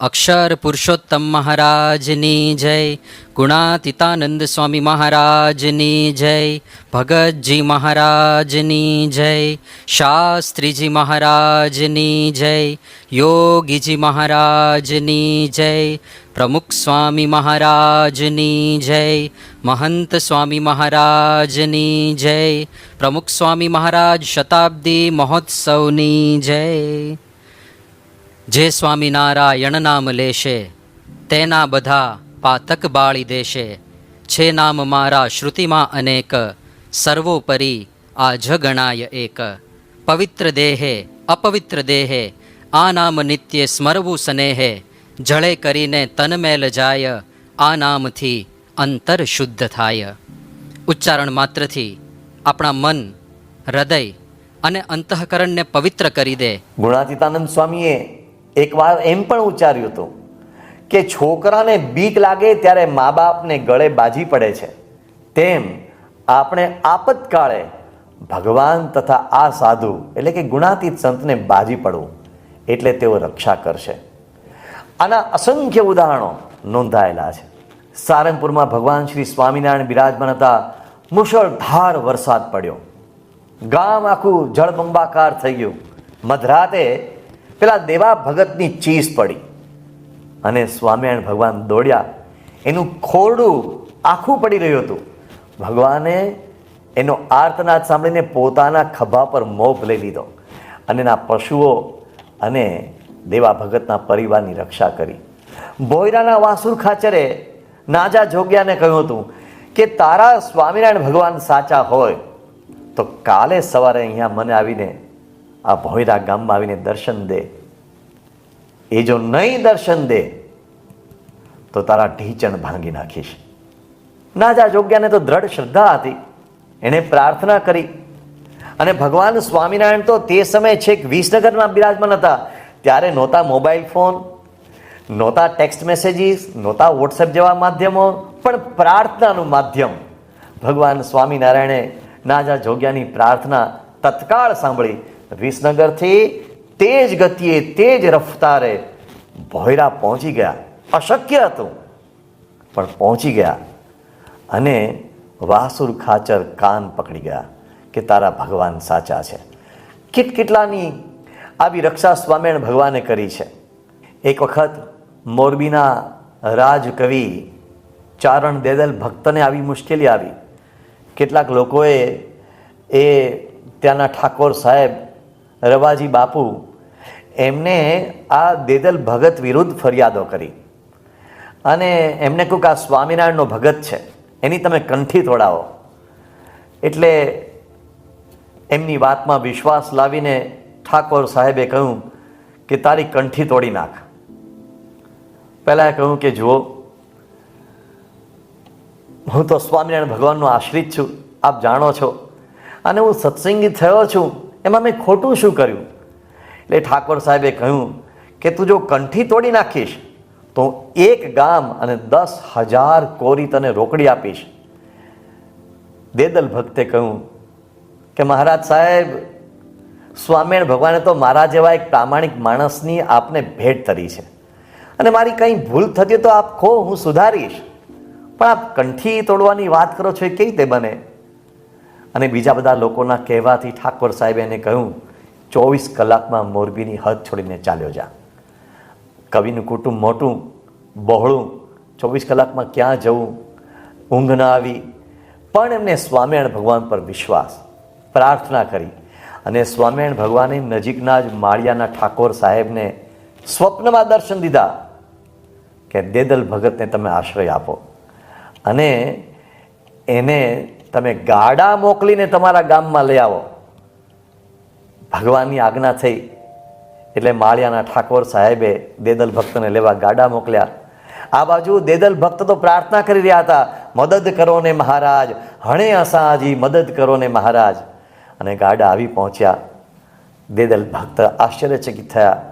અક્ષર પુરુષોત્તમ મહારાજની જય ગુણાતીતાનંદ સ્વામી મહારાજની જય ભગતજી મહારાજની જય શાસ્ત્રીજી મહારાજની જય યોગીજી મહારાજની જય પ્રમુખ સ્વામી મહારાજની જય મહંત સ્વામી મહારાજની જય પ્રમુખ સ્વામી મહારાજ શતાબ્દી મહોત્સવની જય જે સ્વામિનારાયણ નામ લેશે, તેના બધા પાતક બાળી દેશે. છે નામ મારા શ્રુતિમાં અનેક, સર્વોપરી આ જગણાય એક. પવિત્ર દેહે, અપવિત્ર દેહે, આ નામ નિત્ય સ્મરવું સ્નેહે. જળે કરીને તનમેલ જાય, આ નામથી અંતર શુદ્ધ થાય. ઉચ્ચારણ માત્રથી આપણા મન, હૃદય અને અંતઃકરણને પવિત્ર કરી દે. ગુણાતીતાનંદ સ્વામીએ એકવાર એમ પણ ઉચ્ચાર્યું હતું કે છોકરાને બીક લાગે ત્યારે મા બાપને ગળે બાજી પડે છે. તેમ આપણે આપતકાળે ભગવાન તથા આ સાધુ, એટલે કે ગુણાતીત સંતને બાજી પડવું, એટલે તેઓ રક્ષા કરશે. આના અસંખ્ય ઉદાહરણો નોંધાયેલા છે. સારંગપુરમાં ભગવાન શ્રી સ્વામિનારાયણ બિરાજમાન હતા. મુશળધાર વરસાદ પડ્યો. ગામ આખું જળબંબાકાર થઈ ગયું. મધરાતે પેલા દેવા ભગતની ચીસ પડી. અને સ્વામિનારાયણ ભગવાન દોડ્યા. એનું ખોરડું આખું પડી રહ્યું હતું. ભગવાને એનો આર્તનાદ સાંભળીને પોતાના ખભા પર મોભ લઈ લીધો. અને એના પશુઓ અને દેવા ભગતના પરિવારની રક્ષા કરી. બોયરાના વાસુર ખાચરે નાજા જોગ્યાને કહ્યું હતું કે, તારા સ્વામિનારાયણ ભગવાન સાચા હોય તો કાલે સવારે અહીંયા મને આવીને આ ભોયરા ગામમાં આવીને દર્શન દે. એ જો નહીં દર્શન દે, તો તારા ઢીચણ ભાંગી નાખીશ. ના જા, જોગ્યાને તો દ્રઢ શ્રદ્ધા હતી. એણે પ્રાર્થના કરી. અને ભગવાન સ્વામિનારાયણ તો તે સમયે છેક વિસનગરમાં બિરાજમાન હતા. ત્યારે નહોતા મોબાઈલ ફોન, નહોતા ટેક્સ્ટ મેસેજીસ, નહોતા વોટ્સએપ જેવા માધ્યમો, પણ પ્રાર્થનાનું માધ્યમ. ભગવાન સ્વામિનારાયણે નાજા જોગ્યાની પ્રાર્થના તત્કાળ સાંભળી. વિસનગરથી તેજ ગતિએ તેજ રફતારે ભોયરા પહોંચી ગયા. અશક્ય હતું, પણ પહોંચી ગયા અને વાસુર ખાચર કાન પકડી ગયા કે તારા ભગવાન સાચા છે. કેટ કેટલાની આવી રક્ષા સ્વામિનારાયણ ભગવાને કરી છે. એક વખત મોરબીના રાજકવિ ચારણ દેદલ ભક્તને આવી મુશ્કેલી આવી. કેટલાક લોકોએ એ ત્યાંના ઠાકોર સાહેબ રવાજી બાપુ, એમને આ દેદલ ભગત વિરુદ્ધ ફરિયાદો કરી. અને એમને કહ્યું કે આ સ્વામિનારાયણનો ભગત છે, એની તમે કંઠી તોડાવો. એટલે એમની વાતમાં વિશ્વાસ લાવીને ઠાકોર સાહેબે કહ્યું કે તારી કંઠી તોડી નાખ. પહેલાં કહ્યું કે જુઓ, હું તો સ્વામિનારાયણ ભગવાનનો આશ્રિત છું, આપ જાણો છો. અને હું સત્સંગી થયો છું એમાં મેં ખોટું શું કર્યું? એટલે ઠાકોર સાહેબે કહ્યું કે તું જો કંઠી તોડી નાખીશ, તો એક ગામ અને દસ હજાર કોરી તને રોકડી આપીશ. દેદલ ભક્તે કહ્યું કે મહારાજ સાહેબ, સ્વામિનારાયણ ભગવાને તો મારા જેવા એક પ્રામાણિક માણસની આપને ભેટ તરી છે. અને મારી કંઈ ભૂલ થતી તો આપ ખો, હું સુધારીશ. પણ આપ કંઠી તોડવાની વાત કરો છો એ કેવી રીતે બને? અને બીજા બધા લોકોના કહેવાથી ઠાકોર સાહેબે એને કહ્યું, ચોવીસ કલાકમાં મોરબીની હદ છોડીને ચાલ્યો જા. કવિનું કુટુંબ મોટું, બહોળું, ચોવીસ કલાકમાં ક્યાં જવું? ઊંઘ ના આવી. પણ એમને સ્વામિનારાયણ ભગવાન પર વિશ્વાસ, પ્રાર્થના કરી. અને સ્વામિનારાયણ ભગવાને નજીકના જ માળિયાના ઠાકોર સાહેબને સ્વપ્નમાં દર્શન દીધા કે દેદલ ભગતને તમે આશ્રય આપો. અને એને તમે ગાડા મોકલીને તમારા ગામમાં લઈ આવો. ભગવાનની આજ્ઞા થઈ. એટલે માળિયાના ઠાકોર સાહેબે દેદલ ભક્તને લેવા ગાડા મોકલ્યા. આ બાજુ દેદલ ભક્ત તો પ્રાર્થના કરી રહ્યા હતા, મદદ કરો ને મહારાજ, હણે અસાજી, મદદ કરો ને મહારાજ. અને ગાડા આવી પહોંચ્યા. દેદલ ભક્ત આશ્ચર્યચકિત થયા.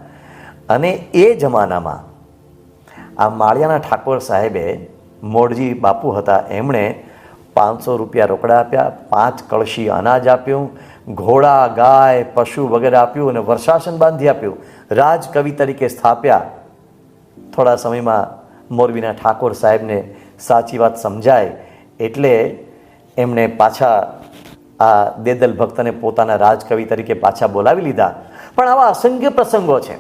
અને એ જમાનામાં આ માળિયાના ઠાકોર સાહેબે મોડજી બાપુ હતા, એમણે પાંચસો રૂપિયા રોકડા આપ્યા, પાંચ કળશી અનાજ આપ્યું, ઘોડા, ગાય, પશુ વગેરે આપ્યું અને વર્ષાસન બાંધી આપ્યું. રાજકવિ તરીકે સ્થાપ્યા. થોડા સમયમાં મોરબીના ઠાકોર સાહેબને સાચી વાત સમજાય એટલે એમણે પાછા આ દેદલ ભક્તને પોતાના રાજકવિ તરીકે પાછા બોલાવી લીધા. પણ આવા અસંખ્ય પ્રસંગો છે.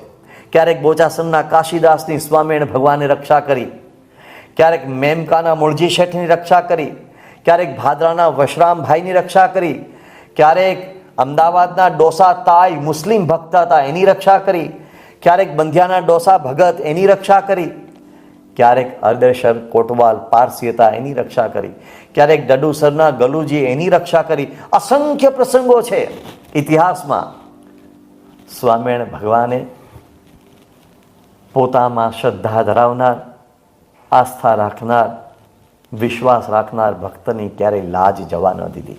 ક્યારેક બોચાસનના કાશીદાસની સ્વામીણ ભગવાને રક્ષા કરી. ક્યારેક મેમકાના મૂળજી શેઠની રક્ષા કરી. ક્યારેક ભાદરાના વશરામભાઈની રક્ષા કરી, ક્યારેક અમદાવાદના ડોસા તાઈ મુસ્લિમ ભક્ત હતા એની રક્ષા કરી, ક્યારેક બંધિયાના ડોસા ભગત એની રક્ષા કરી, ક્યારેક અર્દેશર કોટવાલ પારસી હતા એની રક્ષા કરી, ક્યારેક ડડુસરના ગલુજી એની રક્ષા કરી. અસંખ્ય પ્રસંગો છે ઇતિહાસમાં. સ્વામિનારાયણ ભગવાને પોતામાં શ્રદ્ધા ધરાવનાર, આસ્થા રાખનાર વિશ્વાસ રાખનાર ભક્તની ક્યારેય લાજ જવા ન દીધી.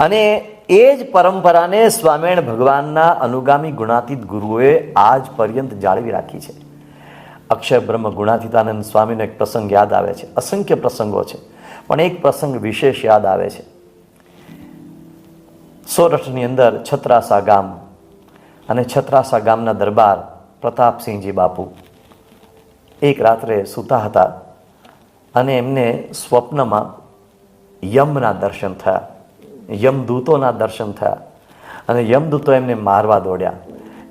અને એ જ પરંપરાને સ્વામિનારાયણ ભગવાનના અનુગામી ગુણાતીત ગુરુએ આજ પર્યંત જાળવી રાખી છે. અક્ષય બ્રહ્મ ગુણાતીતાનંદ સ્વામીનો એક પ્રસંગ યાદ આવે છે. અસંખ્ય પ્રસંગો છે, પણ એક પ્રસંગ વિશેષ યાદ આવે છે. સોરઠની અંદર છત્રાસા ગામ અને છત્રાસા ગામના દરબાર પ્રતાપસિંહજી બાપુ એક રાત્રે સૂતા હતા. અને એમને સ્વપ્નમાં યમના દર્શન થયા. યમદૂતોના દર્શન થયા. અને યમદૂતો એમને મારવા દોડ્યા.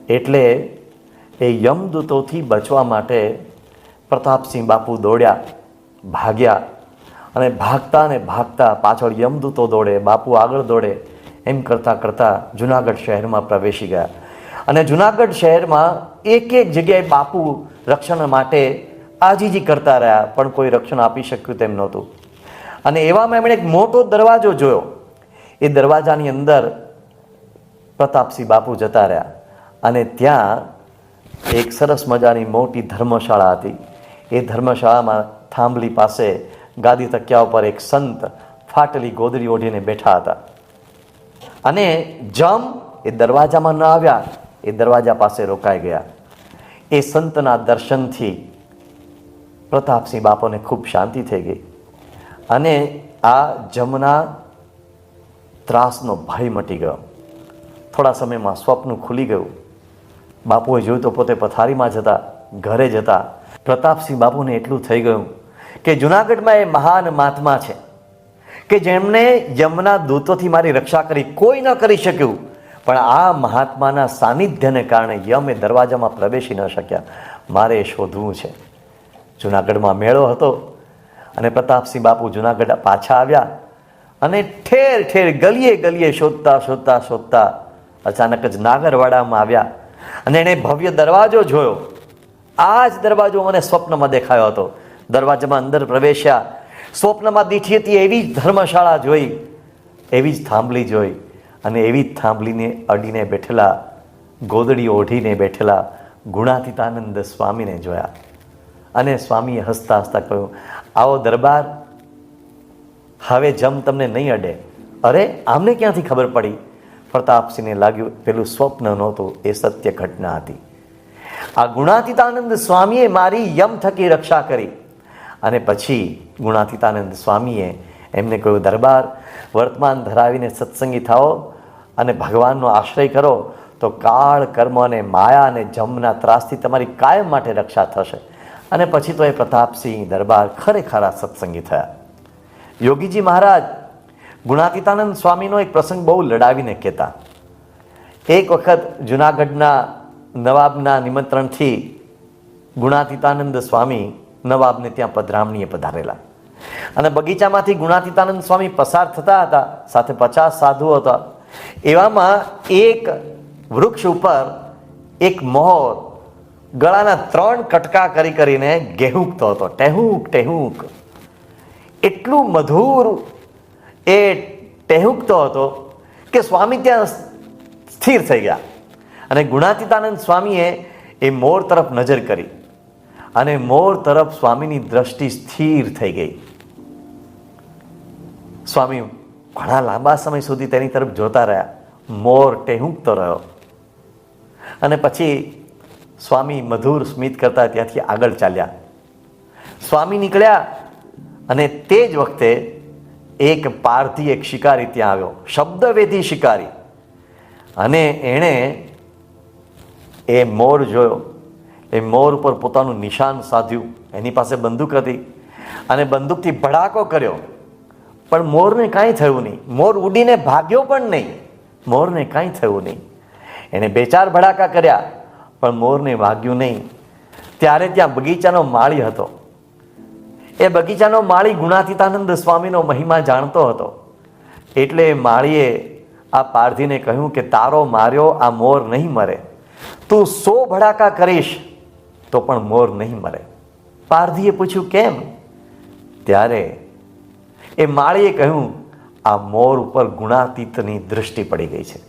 એટલે એ યમદૂતોથી બચવા માટે પ્રતાપસિંહ બાપુ દોડ્યા, ભાગ્યા અને ભાગતા ને ભાગતા પાછળ યમદૂતો દોડે, બાપુ આગળ દોડે. એમ કરતાં કરતાં જુનાગઢ શહેરમાં પ્રવેશી ગયા. અને જુનાગઢ શહેરમાં એક એક જગ્યાએ બાપુ રક્ષણ માટે આજીજી કરતા રહ્યા, પણ કોઈ રક્ષણ આપી શક્યું તેમ નહોતું. અને એવામાં એમણે એક મોટો દરવાજો જોયો. એ દરવાજાની અંદર પ્રતાપસિંહ બાપુ જતા રહ્યા. અને ત્યાં એક સરસ મજાની મોટી ધર્મશાળા હતી. એ ધર્મશાળામાં થાંભલી પાસે ગાદી તકિયા ઉપર એક સંત ફાટલી ગોદડી ઓઢીને બેઠા હતા. અને જમ એ દરવાજામાં ન આવ્યા, એ દરવાજા પાસે રોકાઈ ગયા. એ સંતના દર્શનથી પ્રતાપસિંહ બાપોને ખૂબ શાંતિ થઈ ગઈ. અને આ જમના ત્રાસનો ભય મટી ગયો. થોડા સમયમાં સ્વપ્ન ખુલી ગયું. બાપુએ જોયું તો પોતે પથારીમાં જતા, ઘરે જતા, પ્રતાપસિંહ બાપુને એટલું થઈ ગયું કે જુનાગઢમાં એ મહાન મહાત્મા છે કે જેમણે યમના દૂતોથી મારી રક્ષા કરી કોઈ ન કરી શક્યું. પણ આ મહાત્માના સાનિધ્યને કારણે યમ એ દરવાજામાં પ્રવેશી ન શક્યા. મારે શોધવું છે. જુનાગઢમાં મેળો હતો અને પ્રતાપસિંહ બાપુ જુનાગઢ પાછા આવ્યા અને ઠેર ઠેર ગલીએ ગલીએ શોધતા શોધતા શોધતા અચાનક જ નાગરવાડામાં આવ્યા અને એણે ભવ્ય દરવાજો જોયો. આ જ દરવાજો મને સ્વપ્નમાં દેખાયો હતો. દરવાજામાં અંદર પ્રવેશ્યા. સ્વપ્નમાં દીઠી હતી એવી જ ધર્મશાળા જોઈ, એવી જ થાંભલી જોઈ અને એવી જ થાંભલીને અડીને બેઠેલા ગોદડી ઓઢીને બેઠેલા ગુણાતીતાનંદ સ્વામીને જોયા. અને સ્વામીએ હસતા હસતા કહ્યું, આવો દરબાર, હવે જમ તમને નહીં અડે. અરે, આમને ક્યાંથી ખબર પડી? પ્રતાપસિંહને લાગ્યું, પેલું સ્વપ્ન નહોતું, એ સત્ય ઘટના હતી. આ ગુણાતીતાનંદ સ્વામીએ મારી યમ થકી રક્ષા કરી. અને પછી ગુણાતીતાનંદ સ્વામીએ એમને કહ્યું, દરબાર, વર્તમાન ધરાવીને સત્સંગી થાઓ અને ભગવાનનો આશ્રય કરો, તો કાળ કર્મ અને માયા અને જમના ત્રાસથી તમારી કાયમ માટે રક્ષા થશે. અને પછી તો એ પ્રતાપસિંહ દરબાર ખરેખર આ સત્સંગી થયા. યોગીજી મહારાજ ગુણાતીતાનંદ સ્વામીનો એક પ્રસંગ બહુ લડાવીને કહેતા. એક વખત જુનાગઢના નવાબના નિમંત્રણથી ગુણાતીતાનંદ સ્વામી નવાબને ત્યાં પધરામણીએ પધારેલા. અને બગીચામાંથી ગુણાતીતાનંદ સ્વામી પસાર થતા હતા, સાથે પચાસ સાધુઓ હતા. એવામાં એક વૃક્ષ ઉપર એક મોર ગળાના ત્રણ કટકા કરી કરીને ગેહૂકતો હતો. ટેહુક ટેહુક. એટલું મધુર એ ટેહૂકતો હતો કે સ્વામી ત્યાં સ્થિર થઈ ગયા. અને ગુણાતીતાનંદ સ્વામીએ એ મોર તરફ નજર કરી. અને મોર તરફ સ્વામીની દ્રષ્ટિ સ્થિર થઈ ગઈ. સ્વામી ઘણા લાંબા સમય સુધી તેની તરફ જોતા રહ્યા. મોર ટેહૂકતો રહ્યો. અને પછી સ્વામી મધુર સ્મિત કરતા ત્યાંથી આગળ ચાલ્યા. સ્વામી નીકળ્યા અને તે જ વખતે એક પારથી એક શિકારી ત્યાં આવ્યો. શબ્દવેધી શિકારી. અને એણે એ મોર જોયો. એ મોર ઉપર પોતાનું નિશાન સાધ્યું. એની પાસે બંદૂક હતી અને બંદૂકથી ભડાકો કર્યો. પણ મોરને કાંઈ થયું નહીં. મોર ઉડીને ભાગ્યો પણ નહીં. મોરને કાંઈ થયું નહીં. એણે બે ચાર ભડાકા કર્યા. પણ મોરને વાગ્યું નહીં. ત્યારે ત્યાં બગીચાનો માળી હતો. એ બગીચાનો માળી ગુણાતીતાનંદ સ્વામીનો મહિમા જાણતો હતો. એટલે માળીએ આ પારધીને કહ્યું કે, તારો માર્યો આ મોર નહીં મરે. તું સો ભડાકા કરીશ, તો પણ મોર નહીં મરે. પારધીએ પૂછ્યું, કેમ? ત્યારે એ માળીએ કહ્યું, આ મોર ઉપર ગુણાતીતની દૃષ્ટિ પડી ગઈ છે.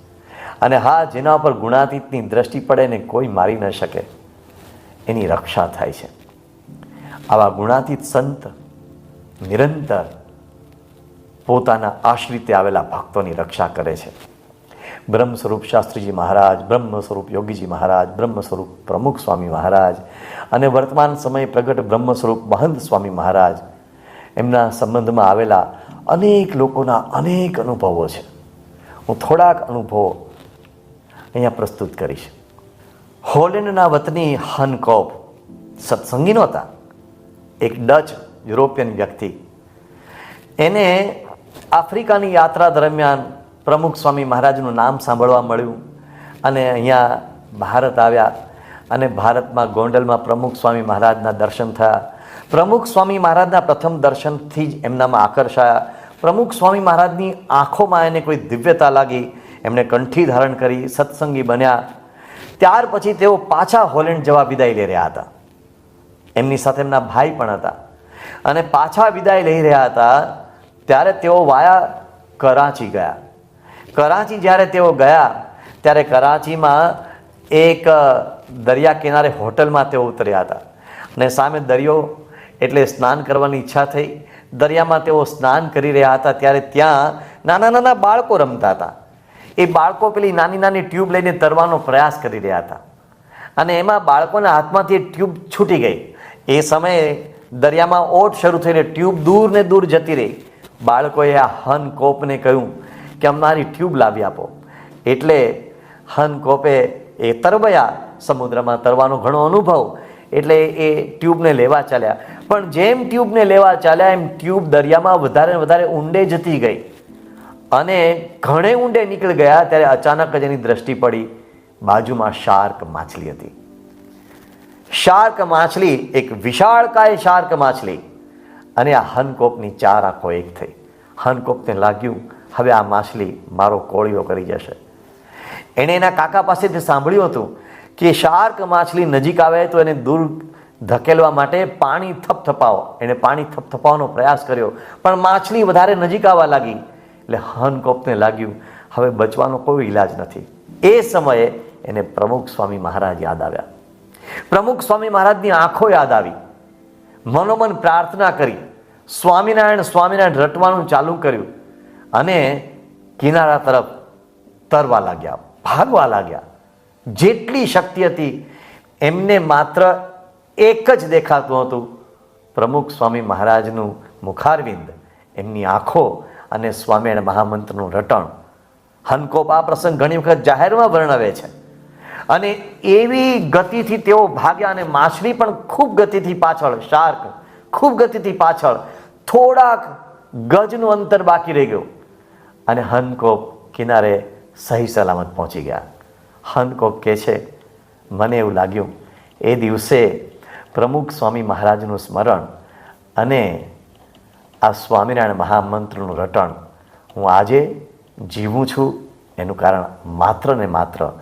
અને હા, જેના પર ગુણાતીતની દૃષ્ટિ પડે ને કોઈ મારી ન શકે, એની રક્ષા થાય છે. આવા ગુણાતીત સંત નિરંતર પોતાના આશ્રિતે આવેલા ભક્તોની રક્ષા કરે છે. બ્રહ્મ સ્વરૂપ શાસ્ત્રીજી મહારાજ, બ્રહ્મ સ્વરૂપ યોગીજી મહારાજ, બ્રહ્મ સ્વરૂપ પ્રમુખ સ્વામી મહારાજ અને વર્તમાન સમયે પ્રગટ બ્રહ્મ સ્વરૂપ મહંત સ્વામી મહારાજ, એમના સંબંધમાં આવેલા અનેક લોકોના અનેક અનુભવો છે. હું થોડાક અનુભવો અહીંયા પ્રસ્તુત કરીશ. હોલેન્ડના વતની હનકોપ સત્સંગી નહોતા એક ડચ યુરોપિયન વ્યક્તિ. એને આફ્રિકાની યાત્રા દરમિયાન પ્રમુખ સ્વામી મહારાજનું નામ સાંભળવા મળ્યું અને અહીંયા ભારત આવ્યા અને ભારતમાં ગોંડલમાં પ્રમુખ સ્વામી મહારાજના દર્શન થયા. પ્રમુખ સ્વામી મહારાજના પ્રથમ દર્શનથી જ એમનામાં આકર્ષાયા. પ્રમુખ સ્વામી મહારાજની આંખોમાં એને કોઈ દિવ્યતા લાગી. એમણે કંઠી ધારણ કરી સત્સંગી બન્યા. ત્યાર પછી તેઓ પાછા હોલેન્ડ જવા વિદાય લઈ રહ્યા હતા. એમની સાથે એમના ભાઈ પણ હતા. અને પાછા વિદાય લઈ રહ્યા હતા ત્યારે તેઓ વાયા કરાચી ગયા. કરાચી જ્યારે તેઓ ગયા, ત્યારે કરાચીમાં એક દરિયા કિનારે હોટલમાં તેઓ ઉતર્યા હતા. અને સામે દરિયો એટલે સ્નાન કરવાની ઈચ્છા થઈ. દરિયામાં તેઓ સ્નાન કરી રહ્યા હતા ત્યારે ત્યાં નાના નાના બાળકો રમતા હતા. એ બાળકો પેલી નાની નાની ટ્યુબ લઈને તરવાનો પ્રયાસ કરી રહ્યા હતા. અને એમાં બાળકોના હાથમાંથી ટ્યુબ છૂટી ગઈ. એ સમયે દરિયામાં ઓટ શરૂ થઈને ટ્યુબ દૂર ને દૂર જતી રહી. બાળકોએ આ હન કોપને કહ્યું કે અમારી ટ્યુબ લાવી આપો. એટલે હન કોપે એ તરબયા સમુદ્રમાં તરવાનો ઘણો અનુભવ. એટલે એ ટ્યુબને લેવા ચાલ્યા. પણ જેમ ટ્યુબને લેવા ચાલ્યા, એમ ટ્યુબ દરિયામાં વધારે વધારે ઊંડે જતી ગઈ. અને ઘણે ઊંડે નીકળી ગયા ત્યારે અચાનક જ એની દ્રષ્ટિ પડી. બાજુમાં શાર્ક માછલી હતી. શાર્ક માછલી એક વિશાળકાય શાર્ક માછલી. અને આ હનકોપની ચાર આંખો એક થઈ. હનકોપને લાગ્યું, હવે આ માછલી મારો કોળીઓ કરી જશે. એણે એના કાકા પાસેથી સાંભળ્યું હતું કે શાર્ક માછલી નજીક આવે તો એને દૂર ધકેલવા માટે પાણી થપથપાવો. એણે પાણી થપથપાવવાનો પ્રયાસ કર્યો. પણ માછલી વધારે નજીક આવવા લાગી. એટલે હનકોપને લાગ્યું, હવે બચવાનો કોઈ ઈલાજ નથી. એ સમયે એને પ્રમુખ સ્વામી મહારાજ યાદ આવ્યા. પ્રમુખ સ્વામી મહારાજની આંખો યાદ આવી. મનોમન પ્રાર્થના કરી. સ્વામિનારાયણ સ્વામિનારાયણ રટવાનું ચાલુ કર્યું. અને કિનારા તરફ તરવા લાગ્યા, ભાગવા લાગ્યા. જેટલી શક્તિ હતી, એમને માત્ર એક જ દેખાતું હતું. પ્રમુખ સ્વામી મહારાજનું મુખારવિંદ, એમની આંખો અને સ્વામિનારાયણ મહામંત્રનું રટણ. હનકોપ આ પ્રસંગ ઘણી વખત જાહેરમાં વર્ણવે છે. અને એવી ગતિથી તેઓ ભાગ્યા અને માછલી પણ ખૂબ ગતિથી પાછળ, શાર્ક ખૂબ ગતિથી પાછળ, થોડાક ગજનું અંતર બાકી રહી ગયું. અને હનકોપ કિનારે સહી સલામત પહોંચી ગયા. હનકોપ કહે છે, મને એવું લાગ્યું, એ દિવસે પ્રમુખ સ્વામી મહારાજનું સ્મરણ અને આ સ્વામિનારાયણ મહામંત્રનું રટણ હું આજે જીવું છું. એનું કારણ માત્ર ને માત્ર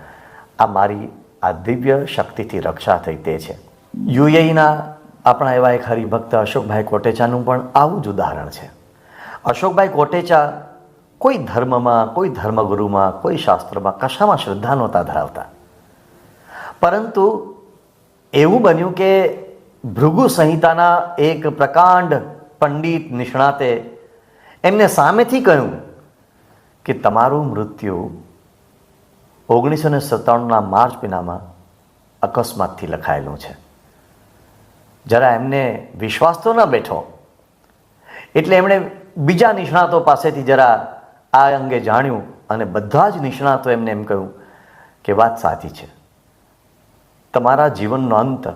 આ મારી આ દિવ્ય શક્તિથી રક્ષા થઈ તે છે. યુએઈના આપણા એવા એક હરિભક્ત અશોકભાઈ કોટેચાનું પણ આવું જ ઉદાહરણ છે. અશોકભાઈ કોટેચા કોઈ ધર્મમાં, કોઈ ધર્મગુરુમાં, કોઈ શાસ્ત્રમાં કશામાં શ્રદ્ધા નહોતા ધરાવતા. પરંતુ એવું બન્યું કે ભૃગુ સંહિતાના એક પ્રકાંડ પંડિત નિષ્ણાતે એમને સામેથી કહ્યું કે તમારું મૃત્યુ ઓગણીસો ને સત્તાણુંના માર્ચ મહિનામાં અકસ્માતથી લખાયેલું છે. જરા એમને વિશ્વાસ તો ન બેઠો. એટલે એમણે બીજા નિષ્ણાતો પાસેથી જરા આ અંગે જાણ્યું અને બધા જ નિષ્ણાતો એમને એમ કહ્યું કે વાત સાચી છે. તમારા જીવનનો અંત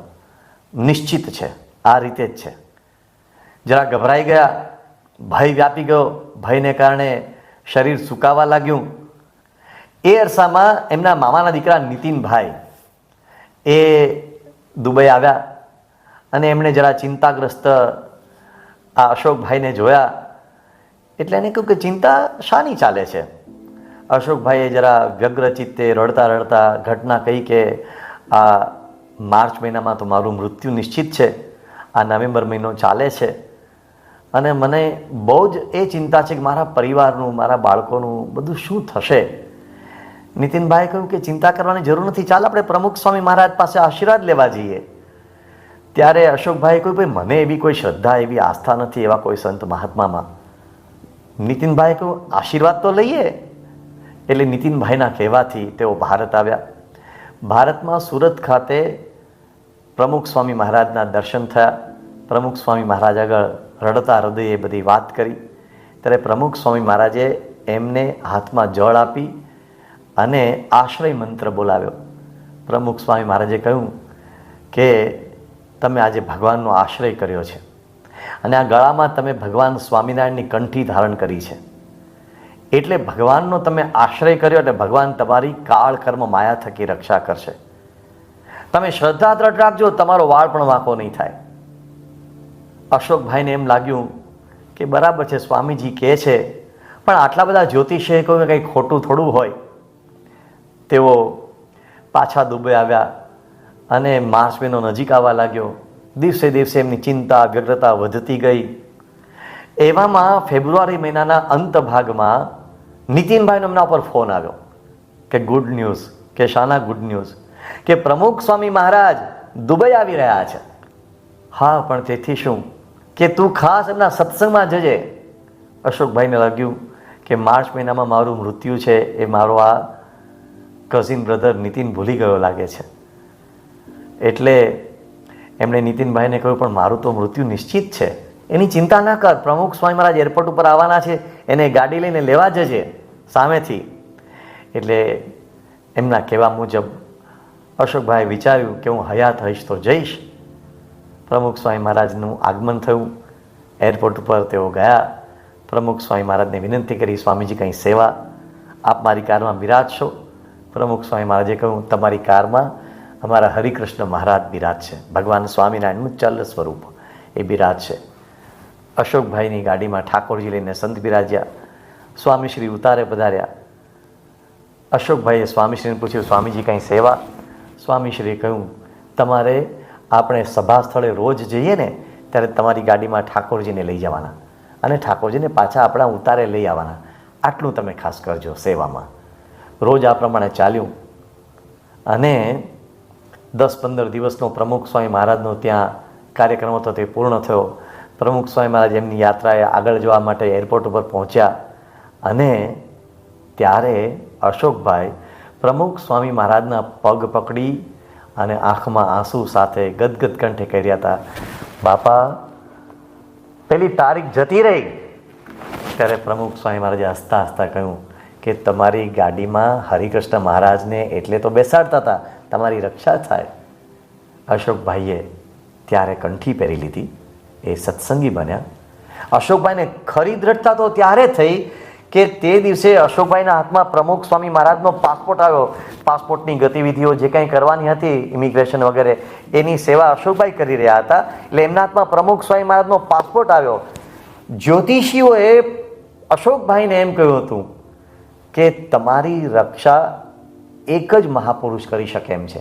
નિશ્ચિત છે, આ રીતે જ છે. જરા ગભરાઈ ગયા. ભય વ્યાપી ગયો. ભયને કારણે શરીર સુકાવા લાગ્યું. એ અરસામાં એમના મામાના દીકરા નીતિનભાઈ એ દુબઈ આવ્યા અને એમણે જરા ચિંતાગ્રસ્ત આ અશોકભાઈને જોયા. એટલે એને કહ્યું કે, ચિંતા શાની ચાલે છે? અશોકભાઈએ જરા વ્યગ્રચિત્તે રડતા રડતા ઘટના કહી કે, આ માર્ચ મહિનામાં તો મારું મૃત્યુ નિશ્ચિત છે. આ નવેમ્બર મહિનો ચાલે છે. અને મને બહુ જ એ ચિંતા છે કે મારા પરિવારનું, મારા બાળકોનું બધું શું થશે? નીતિનભાઈએ કહ્યું કે ચિંતા કરવાની જરૂર નથી, ચાલ આપણે પ્રમુખ સ્વામી મહારાજ પાસે આશીર્વાદ લેવા જઈએ. ત્યારે અશોકભાઈએ કહ્યું, ભાઈ, મને એવી કોઈ શ્રદ્ધા, એવી આસ્થા નથી, એવા કોઈ સંત મહાત્મામાં. નીતિનભાઈએ કહ્યું, આશીર્વાદ તો લઈએ. એટલે નીતિનભાઈના કહેવાથી તેઓ ભારત આવ્યા. ભારતમાં સુરત ખાતે પ્રમુખ સ્વામી મહારાજના દર્શન થયા. પ્રમુખ સ્વામી મહારાજ આગળ રડતા હૃદયે બધી વાત કરી. ત્યારે પ્રમુખ સ્વામી મહારાજે એમને હાથમાં જળ આપી અને આશ્રય મંત્ર બોલાવ્યો. પ્રમુખ સ્વામી મહારાજે કહ્યું કે તમે આજે ભગવાનનો આશ્રય કર્યો છે અને આ ગળામાં તમે ભગવાન સ્વામિનારાયણની કંઠી ધારણ કરી છે. એટલે ભગવાનનો તમે આશ્રય કર્યો એટલે ભગવાન તમારી કાળ કર્મ માયા થકી રક્ષા કરશે. તમે શ્રદ્ધા દ્રઢ રાખજો, તમારો વાળ પણ વાંકો નહીં થાય. અશોકભાઈને એમ લાગ્યું કે બરાબર છે, સ્વામીજી કહે છે, પણ આટલા બધા જ્યોતિષે કહ્યું કંઈ ખોટું થોડું હોય? તેઓ પાછા દુબઈ આવ્યા અને માર્ચ મહિનો નજીક આવવા લાગ્યો. દિવસે દિવસે એમની ચિંતા, વ્યગ્રતા વધતી ગઈ. એવામાં ફેબ્રુઆરી મહિનાના અંત ભાગમાં નીતિનભાઈનો એમના ઉપર ફોન આવ્યો કે ગુડ ન્યૂઝ, કે શાના ગુડ ન્યૂઝ, કે પ્રમુખ સ્વામી મહારાજ દુબઈ આવી રહ્યા છે. હા, પણ તેથી શું? કે તું ખાસ એમના સત્સંગમાં જજે. અશોકભાઈને લાગ્યું કે માર્ચ મહિનામાં મારું મૃત્યુ છે એ મારો આ કઝિન બ્રધર નીતિન ભૂલી ગયો લાગે છે. એટલે એમણે નીતિનભાઈને કહ્યું, પણ મારું તો મૃત્યુ નિશ્ચિત છે. એની ચિંતા ના કર. પ્રમુખ સ્વામી મહારાજ એરપોર્ટ ઉપર આવવાના છે. એને ગાડી લઈને લેવા જજે સામેથી. એટલે એમના કહેવા મુજબ અશોકભાઈ વિચાર્યું કે હું હયાત હઈશ તો જઈશ. પ્રમુખ સ્વામી મહારાજનું આગમન થયું. એરપોર્ટ ઉપર તેઓ ગયા. પ્રમુખ સ્વામી મહારાજને વિનંતી કરી, સ્વામીજી, કંઈ સેવા? આપ મારી કારમાં બિરાજશો પ્રમુખ સ્વામી મહારાજે કહ્યું, તમારી કારમાં અમારા હરિકૃષ્ણ મહારાજ બિરાજ છે. ભગવાન સ્વામિનારાયણનું ચલ સ્વરૂપ એ બિરાજ છે. અશોકભાઈની ગાડીમાં ઠાકોરજી લઈને સંત બિરાજ્યા. સ્વામીશ્રી ઉતારે પધાર્યા. અશોકભાઈએ સ્વામીશ્રીને પૂછ્યું, સ્વામીજી, કંઈ સેવા? સ્વામીશ્રીએ કહ્યું, તમારે આપણે સભા સ્થળે રોજ જઈએ ને, ત્યારે તમારી ગાડીમાં ઠાકોરજીને લઈ જવાના અને ઠાકોરજીને પાછા આપણા ઉતારે લઈ આવવાના. આટલું તમે ખાસ કરજો સેવામાં. રોજ આ પ્રમાણે ચાલ્યું. અને દસ પંદર દિવસનો પ્રમુખ સ્વામી મહારાજનો ત્યાં કાર્યક્રમ હતો, તે પૂર્ણ થયો. પ્રમુખ સ્વામી મહારાજ એમની યાત્રાએ આગળ જવા માટે એરપોર્ટ ઉપર પહોંચ્યા. અને ત્યારે અશોકભાઈ પ્રમુખ સ્વામી મહારાજના પગ પકડી અને આંખમાં આંસુ સાથે ગદગદ કંઠે કર્યા હતા. બાપા, પેલી તારીખ જતી રહી. ત્યારે પ્રમુખ સ્વામી મહારાજે હસતા હસતા કહ્યું કે તમારી ગાડીમાં હરિકૃષ્ણ મહારાજને એટલે તો બેસાડતા હતા, તમારી રક્ષા થાય. અશોકભાઈએ ત્યારે કંઠી પહેરી લીધી, એ સત્સંગી બન્યા. અશોકભાઈને ખરી દ્રઢતા તો ત્યારે થઈ કે તે દિવસે અશોકભાઈના હાથમાં પ્રમુખ સ્વામી મહારાજનો પાસપોર્ટ આવ્યો. પાસપોર્ટની ગતિવિધિઓ જે કંઈ કરવાની હતી, ઇમિગ્રેશન વગેરે, એની સેવા અશોકભાઈ કરી રહ્યા હતા. એટલે એમના હાથમાં પ્રમુખ સ્વામી મહારાજનો પાસપોર્ટ આવ્યો. જ્યોતિષીઓએ અશોકભાઈને એમ કહ્યું હતું કે તમારી રક્ષા એક જ મહાપુરુષ કરી શકે એમ છે.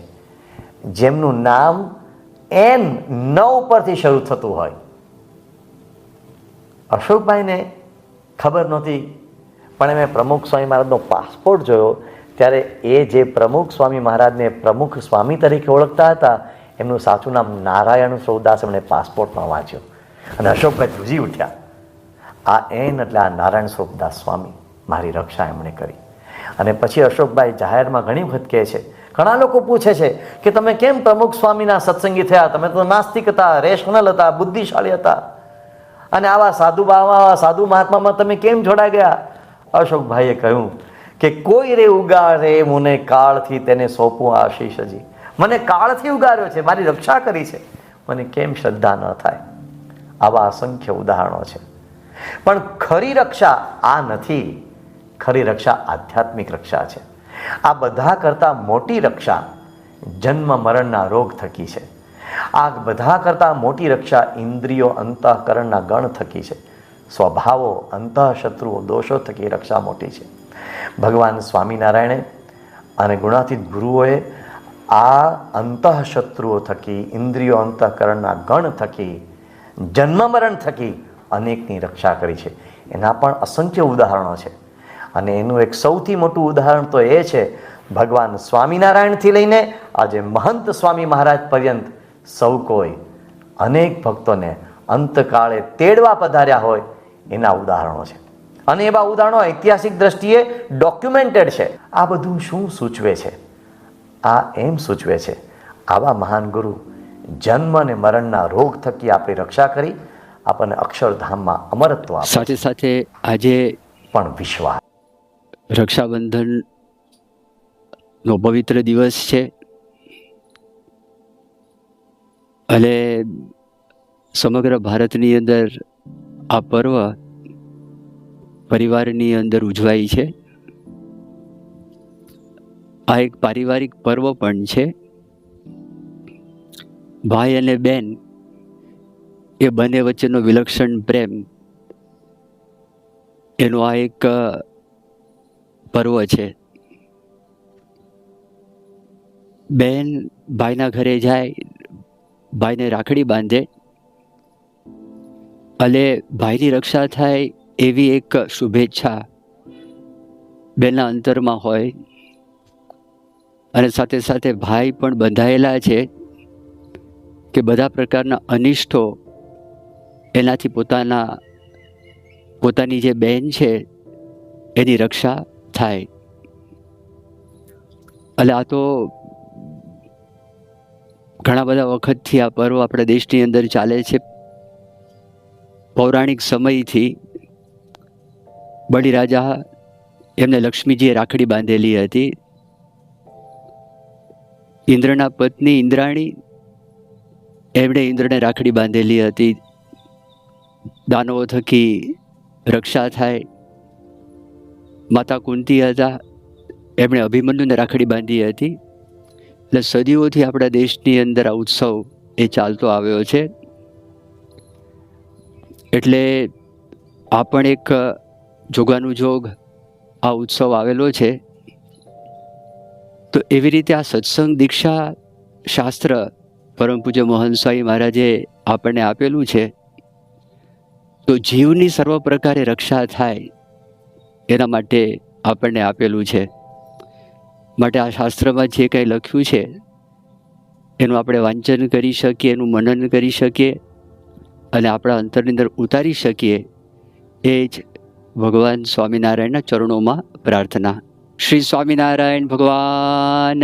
જેમનું નામ એન નવ પરથી શરૂ થતું હોય. અશોકભાઈને ખબર નહોતી પણ મેં પ્રમુખ સ્વામી મહારાજનો પાસપોર્ટ જોયો, ત્યારે એ જે પ્રમુખ સ્વામી મહારાજને પ્રમુખ સ્વામી તરીકે ઓળખતા હતા, એમનું સાચું નામ નારાયણ સૌદાસ એમણે પાસપોર્ટમાં વાંચ્યું. અને અશોકભાઈ ધ્રુજી ઉઠ્યા. આ એન એટલે આ નારાયણ સ્વરૂપદાસ સ્વામી, મારી રક્ષા એમણે કરી. અને પછી અશોકભાઈ જાહેરમાં ઘણી વખત કહે છે, ઘણા લોકો પૂછે છે કે તમે કેમ પ્રમુખ સ્વામીના સત્સંગી થયા? તમે તો નાસ્તિક હતા રેશનલ હતા, બુદ્ધિશાળી હતા. અને આવા સાધુ બાવા સાધુ મહાત્મામાં તમે કેમ જોડાઈ ગયા? અશોકભાઈએ કહ્યું કે કોઈ રે ઉગારે મને કાળથી તેને સોંપું આશીષજી મને કાળથી ઉગાર્યો છે, મારી રક્ષા કરી છે. મને કેમ શ્રદ્ધા ન થાય? આવા અસંખ્ય ઉદાહરણો છે. પણ ખરી રક્ષા આ નથી. ખરી રક્ષા આધ્યાત્મિક રક્ષા છે. આ બધા કરતાં મોટી રક્ષા જન્મ મરણના રોગ થકી છે. આ બધા કરતાં મોટી રક્ષા ઇન્દ્રિયો અંતઃકરણના ગણ થકી છે. સ્વભાવો અંતઃશત્રુઓ દોષો થકી રક્ષા મોટી છે. ભગવાન સ્વામિનારાયણે અને ગુણાતીત ગુરુઓએ આ અંતઃશત્રુઓ થકી, ઇન્દ્રિયો અંતઃકરણના ગણ થકી જન્મ મરણ થકી અનેકની રક્ષા કરી છે. એના પણ અસંખ્ય ઉદાહરણો છે. અને એનું એક સૌથી મોટું ઉદાહરણ તો એ છે, ભગવાન સ્વામિનારાયણથી લઈને આજે મહંત સ્વામી મહારાજ પર્યંત સૌ કોઈ અનેક ભક્તોને અંતકાળે તેડવા પધાર્યા હોય એના ઉદાહરણો છે. અને એવા ઉદાહરણો ઐતિહાસિક દ્રષ્ટિએ ડોક્યુમેન્ટેડ છે. આ બધું શું સૂચવે છે? આ એમ સૂચવે છે આવા મહાન ગુરુ જન્મ અને મરણના રોગ થકી આપણી રક્ષા કરી આપણને અક્ષરધામમાં અમરત્વ આપે સાથે સાથે આજે પણ વિશ્વાસ. રક્ષાબંધન નો પવિત્ર દિવસ છે. અને સમગ્ર ભારતની અંદર આ પર્વ પરિવારની અંદર ઉજવાય છે. આ એક પારિવારિક પર્વ પણ છે. ભાઈ અને બેન એ બંને વચ્ચેનો વિલક્ષણ પ્રેમ એનો આ એક પર્વ છે. બેન ભાઈના ઘરે જાય, ભાઈને રાખડી બાંધે. અને ભાઈની રક્ષા થાય એવી એક શુભેચ્છા બેનના અંતરમાં હોય. અને સાથે સાથે ભાઈ પણ બંધાયેલા છે કે બધા પ્રકારના અનિષ્ટો એનાથી પોતાના, પોતાની જે બહેન છે, એની રક્ષા થાય. એટલે આ તો ઘણા બધા વખતથી આ પર્વ આપણા દેશની અંદર ચાલે છે. પૌરાણિક સમયથી બળીરાજા એમને લક્ષ્મીજીએ રાખડી બાંધેલી હતી. ઇન્દ્રના પત્ની ઇન્દ્રાણી એમણે ઇન્દ્રને રાખડી બાંધેલી હતી. દાનવો થકી રક્ષા થાય. માતા કુંતી હતા. એમણે અભિમન્યુને રાખડી બાંધી હતી. એટલે સદીઓથી આપણા દેશની અંદર આ ઉત્સવ એ ચાલતો આવ્યો છે. એટલે આ પણ એક જોગાનું જોગ આ ઉત્સવ આવેલો છે, તો એવી રીતે આ સત્સંગ દીક્ષા શાસ્ત્ર પરમ પૂજ્ય મોહન સ્વામી મહારાજે આપણને આપેલું છે, તો જીવની સર્વ પ્રકારે રક્ષા થાય એના માટે આપણને આપેલું છે. માટે આ શાસ્ત્રમાં જે કંઈ લખ્યું છે, એનું આપણે વાંચન કરી શકીએ, એનું મનન કરી શકીએ અને આપણા અંતરની અંદર ઉતારી શકીએ, એ જ ભગવાન સ્વામિનારાયણના ચરણોમાં પ્રાર્થના. શ્રી સ્વામિનારાયણ ભગવાન